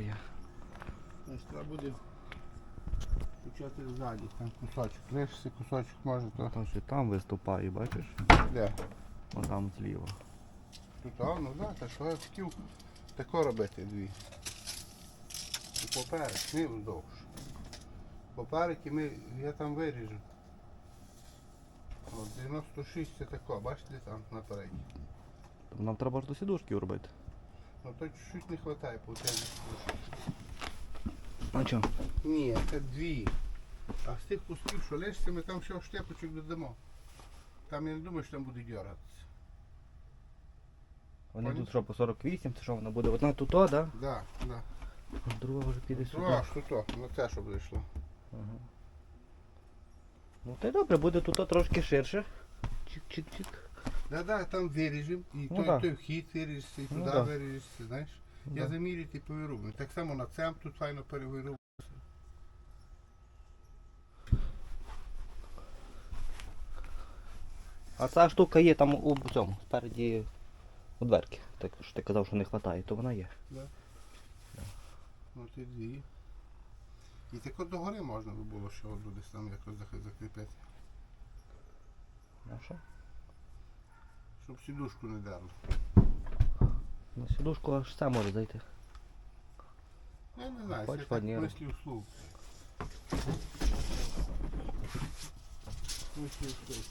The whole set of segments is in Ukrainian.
що є. Значить, треба буде почати ззаді. Там кусочок. Лишиться кусочок може, то Там ще там виступає, бачиш? де. О, там зліва. Тут, а, ну да, так що я хотів тако робити дві. І поперек, ним довше. Поперек і ми, я там виріжу. От 96 це тако, бачите там наперед. Нам треба ж до сідушки робити. Ну то чуть-чуть не вистачає, виходить. А чого? Ні, це дві. А з тих кусків, що лишиться, ми там ще штепочок додамо. Там я не думаю, що там буде дергатися. Вони Понял? тут що по 48, це що вона буде одна тут, да? Да, да. А друга вже піде Ну, сюди. а що то? На це, щоб вийшло. Ага. Ну та й добре, буде тут трошки ширше. Чик-чик-чик. Да, да, там виріжемо, і Ну той, да. той вхід виріжеться, і Ну туди да. виріжеться, знаєш. Я Да. замірю і повирубую. Так само на цем тут файно перевирубую. А ця штука є там у цьому, спереді у дверки. Так що ти казав, що не вистачає, то вона є. От і дві. І так от догори можна би було ще одну десь там якось закріпити. А що? Щоб сідушку не дерло. На сідушку аж це може зайти. Я не знаю, Хоч це так фанеру. мислі услуг. Мислі услуг.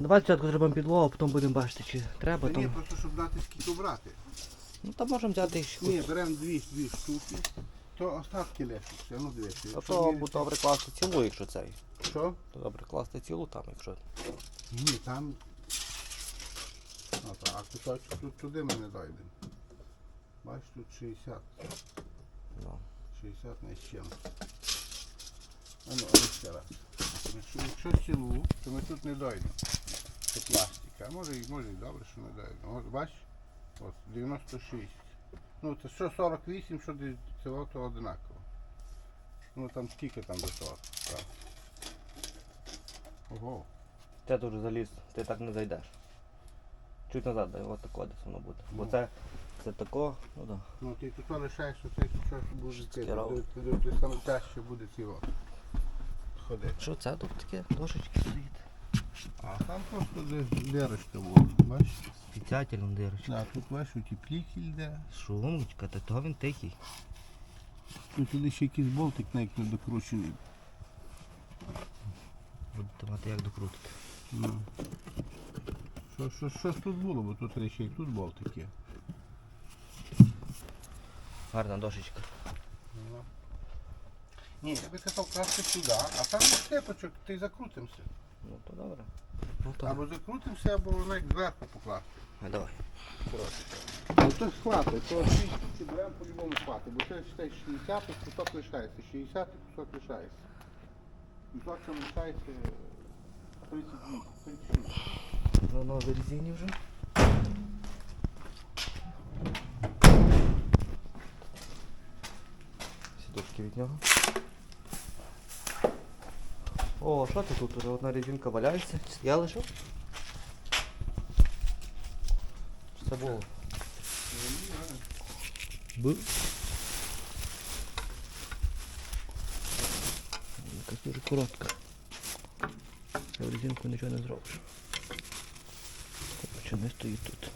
Давай спочатку зробимо підлогу, а потім будемо бачити, чи треба Та ні, там. просто щоб дати скільки брати. Ну там можемо взяти ще. Ні, беремо дві, дві штуки, то остатки лишаться. Ну дивіться. Та якщо то буде добре класти цілу, якщо цей. Що? Добре класти цілу там, якщо. Ні, там. От, а кусочок тут туди ми не дойдемо. Бачиш, тут 60. Ну. 60 не з чим. А ну, а ну ще раз. Якщо, якщо цілу, то ми тут не дойдемо. Це пластика. А може, і- може і добре, що не дойдемо. От бачиш? От 96. Ну це що 48, що цього, то одинаково. Ну там скільки там до 40. Так. Ого. Ти тут заліз, ти так не зайдеш. Чуть назад, дай, от тако десь воно буде. Бо Ну. це, це тако, ну да. Ну ти тут лишаєш, що це що буде ти. Скерав. Ти саме тяжче буде цього. Ходити. Що це тут таке? Дошечки стоїть. А там просто десь дирочка була. Бачиш? Спеціально дирочка. Да, тут бачиш, утеплитель йде. Шумочка, та то він тихий. Туди ще якийсь болтик навіть не докручений. Будете мати як докрутити. Ну. Що, що, що ж тут було, бо тут речі, і тут болтик є. Гарна дошечка. Ні, я би казав краще сюди, а там штепочок, ти закрутимося. Ну то добре. Ну то. Або закрутимося, або навіть зверху покласти. А, давай. Ну то хватить, то 200 беремо по-любому хватить, бо це считай 60 кусок лишається, 60 кусок лишається. Кусок там лишається 32, 36. Ну, на резині вже. Сідушки від нього. О, що це тут? Уже одна резинка валяється. Я лишив? Чи це було? Бу. резинка дуже коротка. В резинку нічого не зробиш. Хоча не стоїть тут.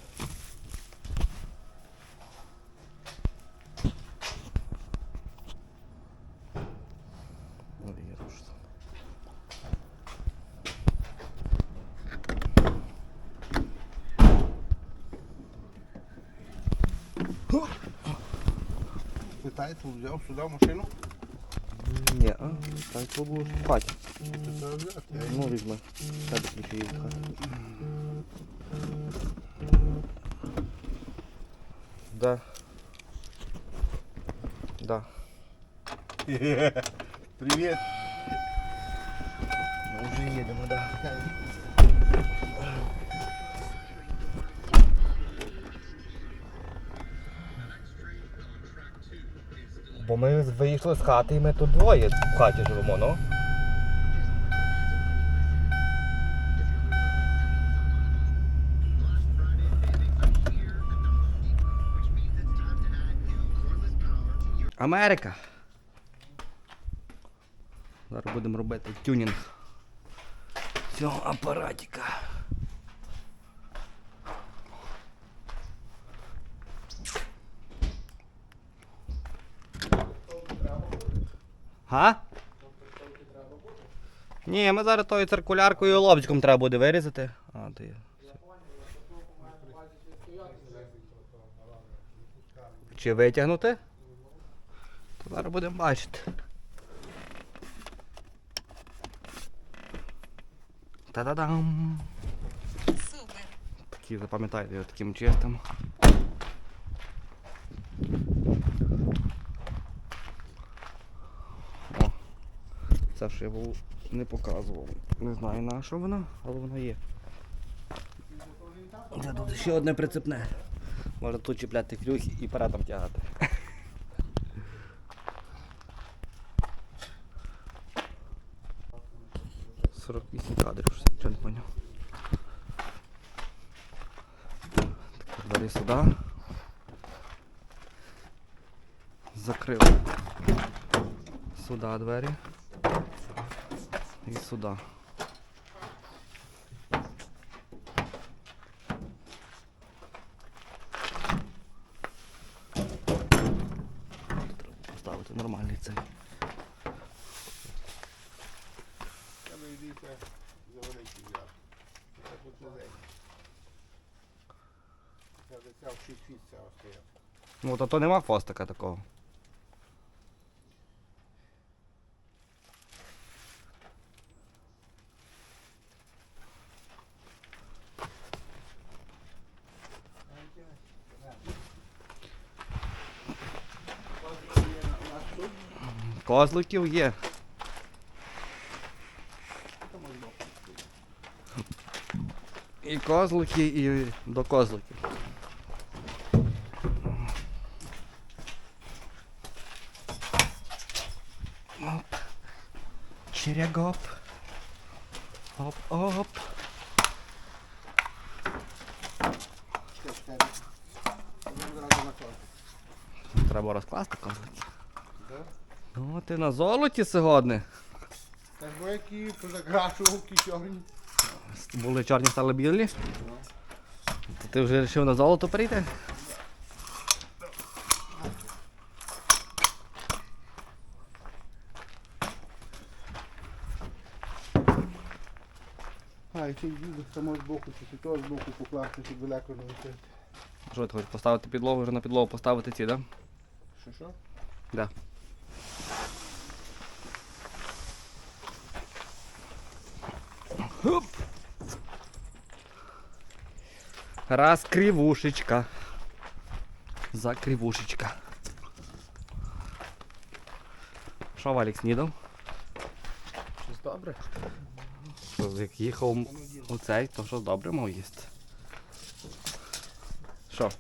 Питаєте, е, взял сюда машину? Ні, а, так то було в хаті. Ти це взяти? Ну, візьми. Так, ключі є в хаті. Да. Да. Привіт. Ми вже їдемо, да. Бо ми вийшли з хати і ми тут двоє в хаті живемо, ну. Америка. Зараз будемо робити тюнінг цього апаратіка. Га? Ні, ми зараз тою циркуляркою лобчиком треба буде вирізати. А, ти. Чи витягнути? То зараз будемо бачити. Та-да-дам! Супер. Такі запам'ятайте його таким чистим. Це ж я був не показував. Не знаю на що воно, але воно є. Це тут ще одне прицепне. Можна тут чіпляти флюхи і парадом тягати. Сорок вісім кадрів, нічого не поняв. Тепер двері сюди. Закрив. Сюди двері. Сюди. Треба поставити нормальний цей. Треба йдіться за великий. Це тут. Це вже ця в 6 фіт ця. Ну, то, то нема хвостика такого. Козликів є. І козлики, і до козликів. Оп. Черегоп. Оп, оп. Ще чотири. Один зразу на кожен. Треба розкласти козлики. Да? Ну, ти на золоті сьогодні. Та ж бо які позакрашував кічорні. Були чорні, стали білі. То ти вже вирішив на золото прийти? А, і цей діду з самого боку, чи з того з боку покласти, щоб далеко не летити. Що ти хочеш поставити підлогу, вже на підлогу поставити ці, так? Да? Що що? Да. Хоп. Раз кривушечка. За кривушечка. Що Валік снідав? Щось добре? Що, Як їхав у цей, то що добре мав їсти. Що?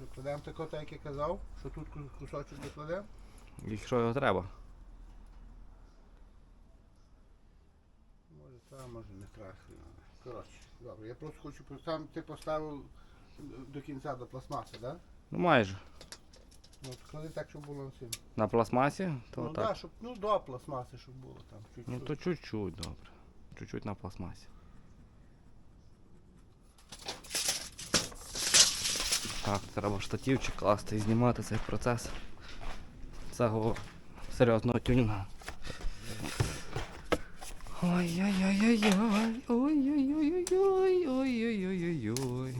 Викладемо тако, так як я казав, що тут ку- кусочок докладемо. Якщо його треба. Не страшно. Коротше, добре. Я просто хочу там ти поставив до кінця до пластмаси, так? Да? Ну майже. Ну, клади так, щоб було всім. На пластмасі, то ну, так. Да, щоб, ну, до пластмаси, щоб було там. Чуть-чуть. Ну то чуть-чуть, добре. Чуть-чуть на пластмасі. Так, треба штативчик класти і знімати цей процес. Цього серйозного тюнінга. Ой-ой-ой-ой-ой, ой-ой-ой-ой, ой-ой-ой-ой-ой.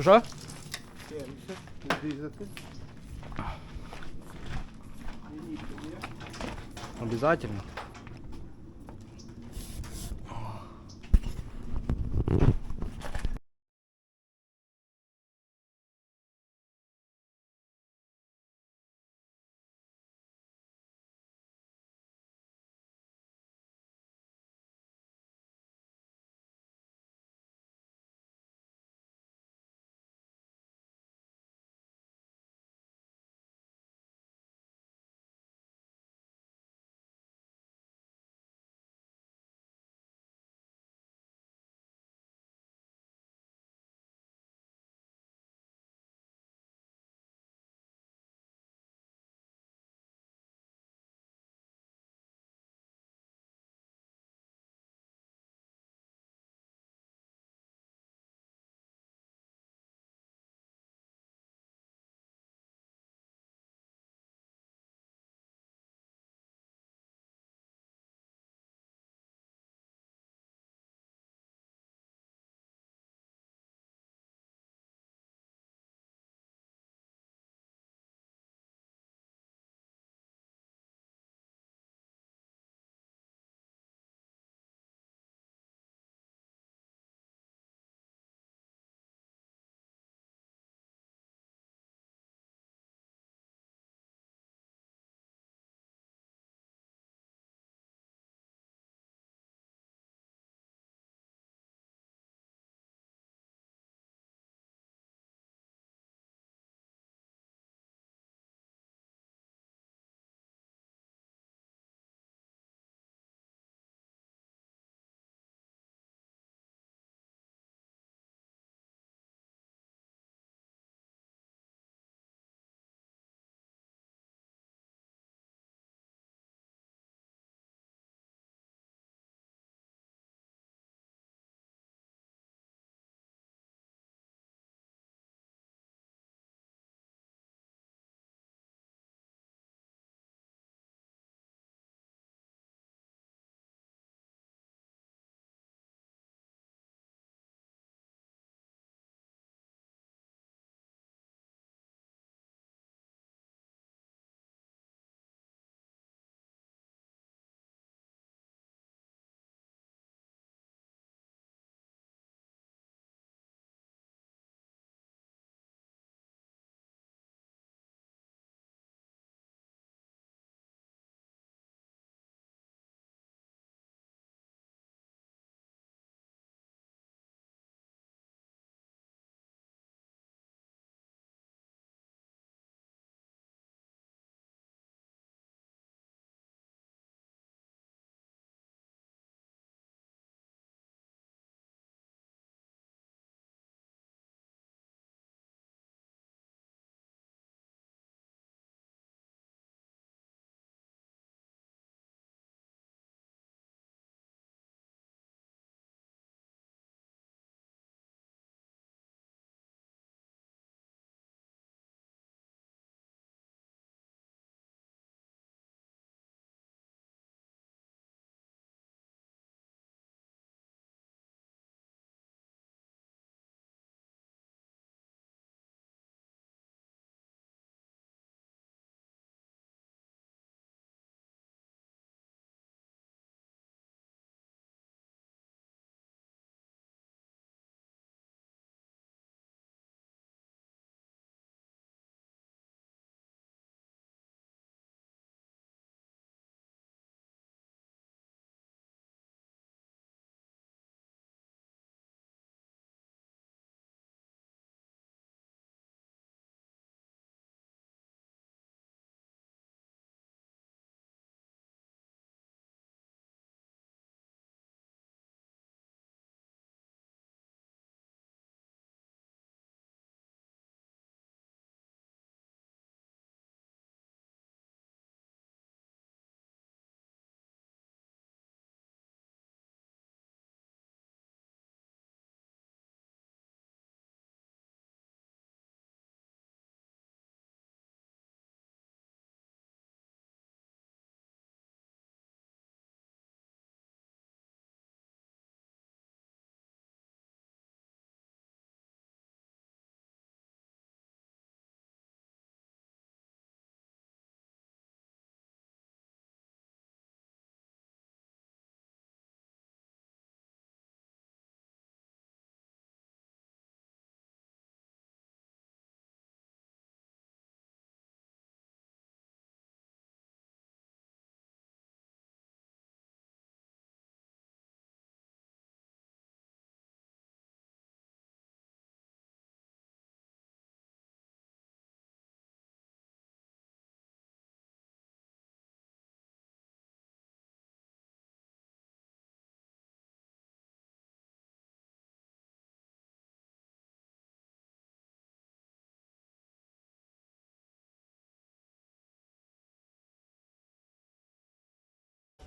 Що. Обязательно.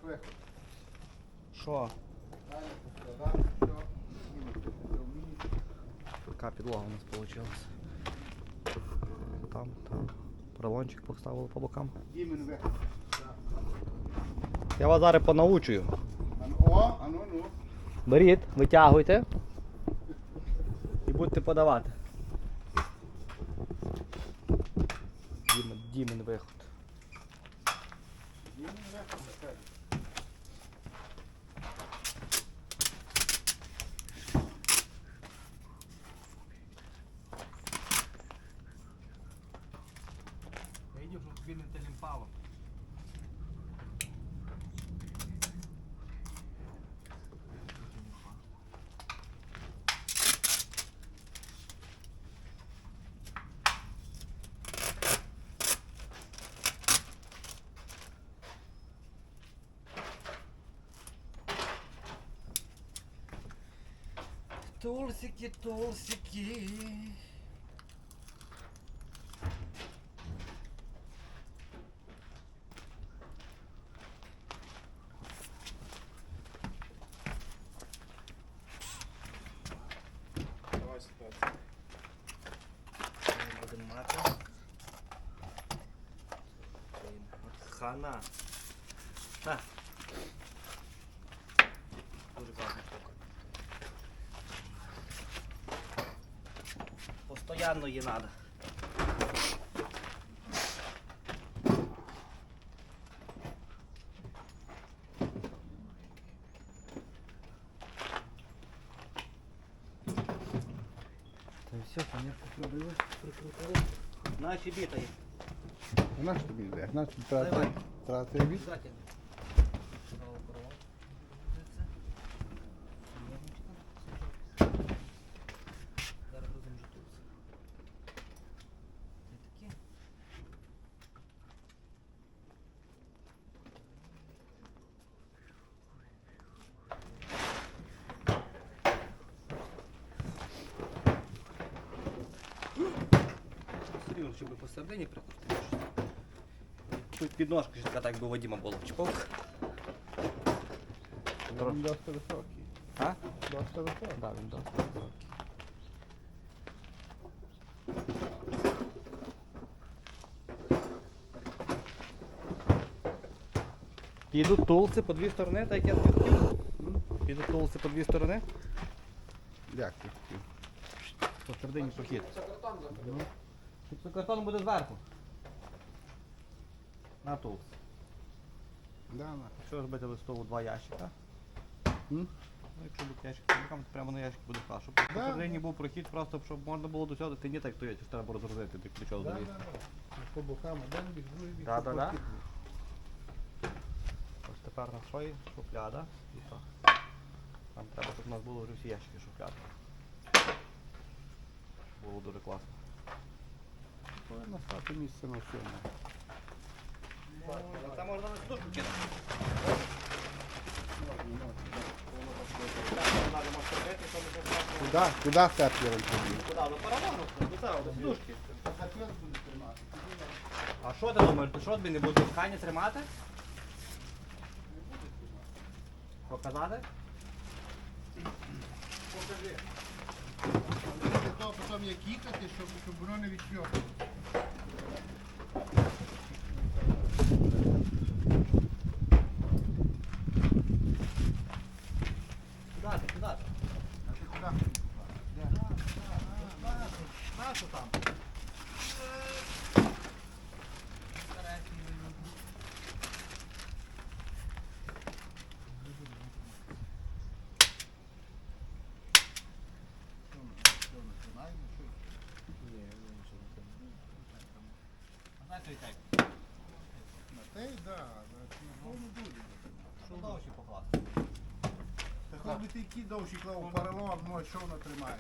Виход. Що? Далі поскладати, все. Така підлога у нас вийшла. Там, там. Поролончик поставили по бокам. Дімен виход. Я вас зараз понаучую. А ну, О, а ну, ну. Беріть, витягуйте. І будете подавати. Дімен, Дімен виход. Дімен виход, так. Давай ситуацію. Будемо мати. Хана. На. Дуже класна штука. Постоянно її треба. Та все, понятно, зробили, прикрутили. Наші бітаї. А на що тобі йде? На що Давай. трати? Трати від? Обязательно. Право корова. Зараз будемо вже тут. Це таке. Серйозно, щоб посередині прикрутити. Тут підножка ще така так би Вадима було. Чпок. Він досить високий. А? Досить високий. Да, він досить високий. Підуть тулці по дві сторони, так як я хотів. Підуть тулці по дві сторони. Хотів? Посередині прохід. Гіпсокартон буде зверху. На тулці. Да, на. Якщо зробити листову два ящика. М? Ну, якщо буде ящик, то то прямо на ящик буде хорошо. Щоб Да. посередині був прохід, просто щоб можна було до цього, ти не так стоять, треба розгрузити, ти до чого Да, да, да. По бокам один бік, другий бік. Да, да, да. Ось тепер на що є шухляда. І що? Нам треба, щоб у нас було вже всі ящики шухляди. Було дуже класно. Повинно стати місце на всьому. Це можна на сидушку кинути. Куди? Куди степлером тобі? Куди? До паровозу, до цього, до сидушки. Буде. А що ти думаєш, ти що тобі не будеш в хані тримати? Показати? Покажи. Для того потім як їхати, щоб, щоб воно не відчьопало. Куди ти, куди ти? А ти куди? Нашу там. Знаєте, як? На те, да, на телефону буде. Що довше покласти? Та які довші клав паралон, ну що воно тримає?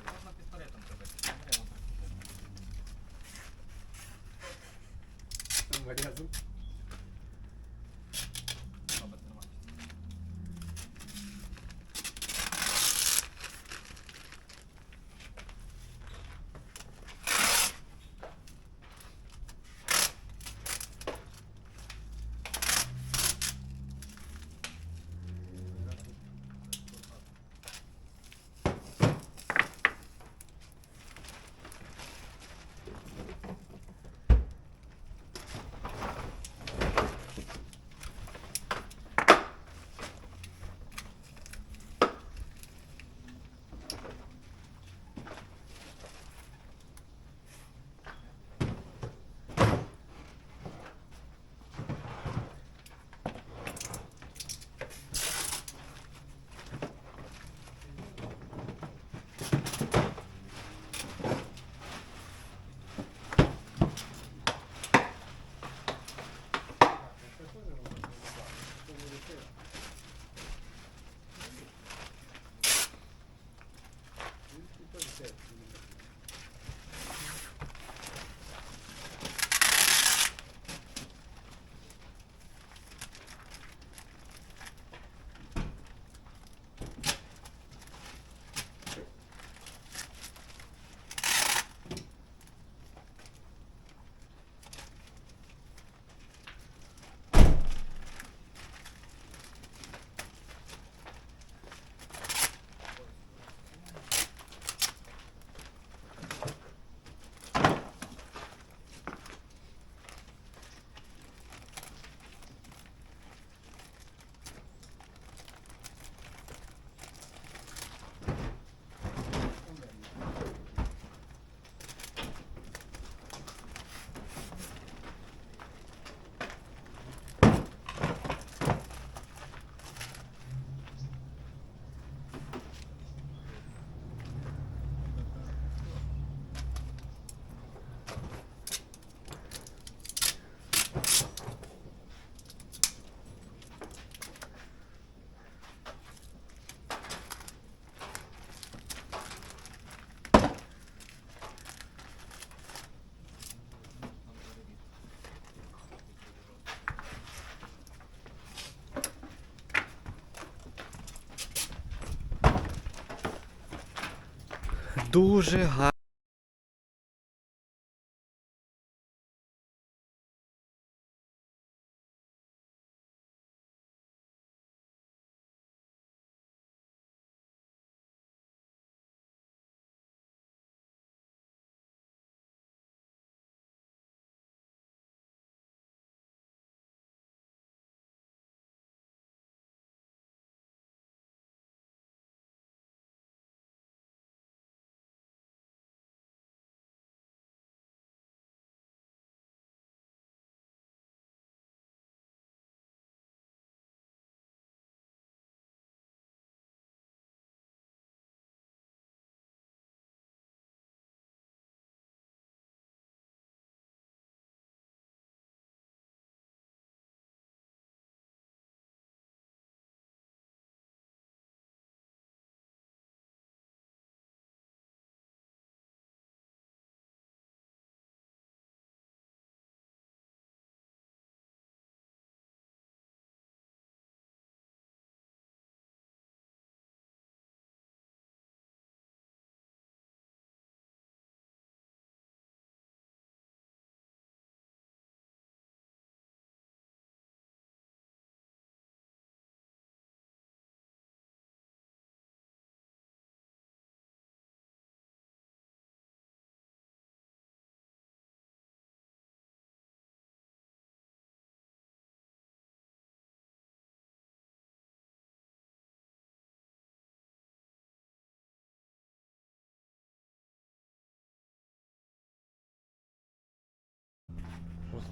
Дуже гарно.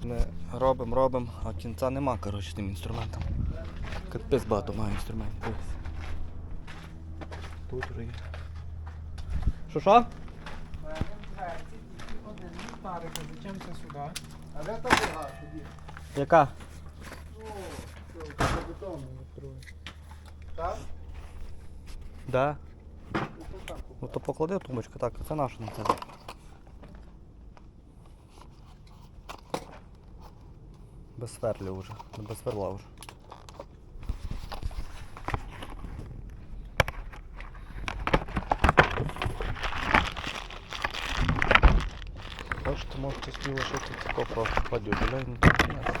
Ми робимо, робимо, а кінця нема, коротше, тим інструментом. Капець багато має інструментів. Тут вже є. Що що? А де та була? Яка? Так? Да. Ну, то поклади тумбочку, так, це наше на це. Без сверлів вже, ну, без сверла вже. Хочете, можете сміло лишити тако просто кладю, біля не так,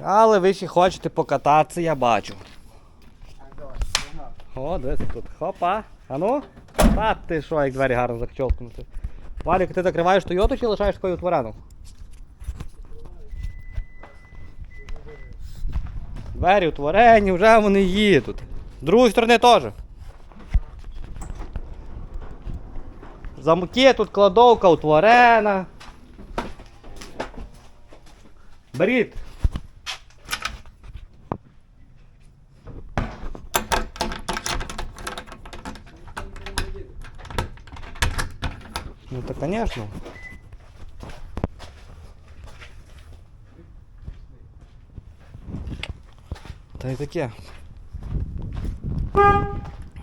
Але ви ще хочете покататися, я бачу. О, дивись тут. Хопа. А? Та ти що, як двері гарно закчолкнути. Валік, ти закриваєш Тойоту чи лишаєш такою творену? Двері утворені, вже вони їдуть. З другої сторони теж. Замки тут кладовка утворена. Беріть. Конечно. Та й таке.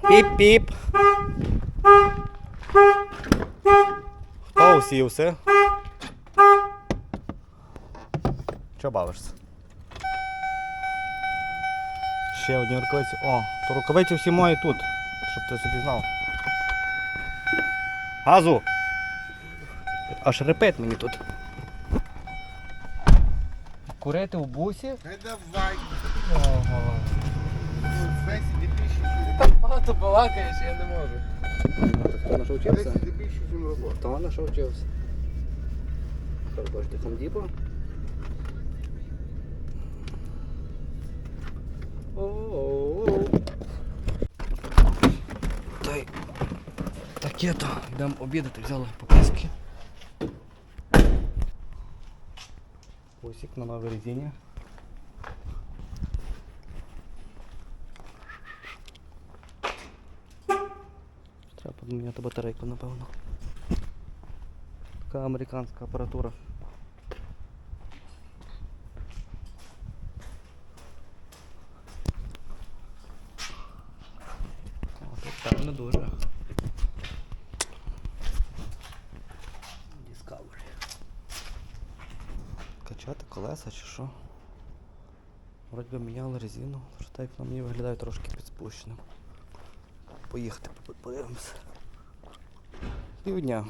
Піп-піп. Хто усівся? Чого бавишся? Ще одні рукавиці. О, то рукавиці всі мої тут, щоб ти собі знав. Газу! Аж репет мені тут. Курити в бусі? Та давай. Ого. Так багато балакаєш, я не можу. Хто на що весь вчився? дебільше, чим робота. Хто на що вчився? Що ви бачите, комдіпо? Та й таке то. Йдемо обідати, взяли. Усік на новій резині. Треба поміняти батарейку, напевно. Така американська апаратура. Вроді міняли резину, так на мені виглядає трошки підспущеним. Поїхати подивимося. Півдня.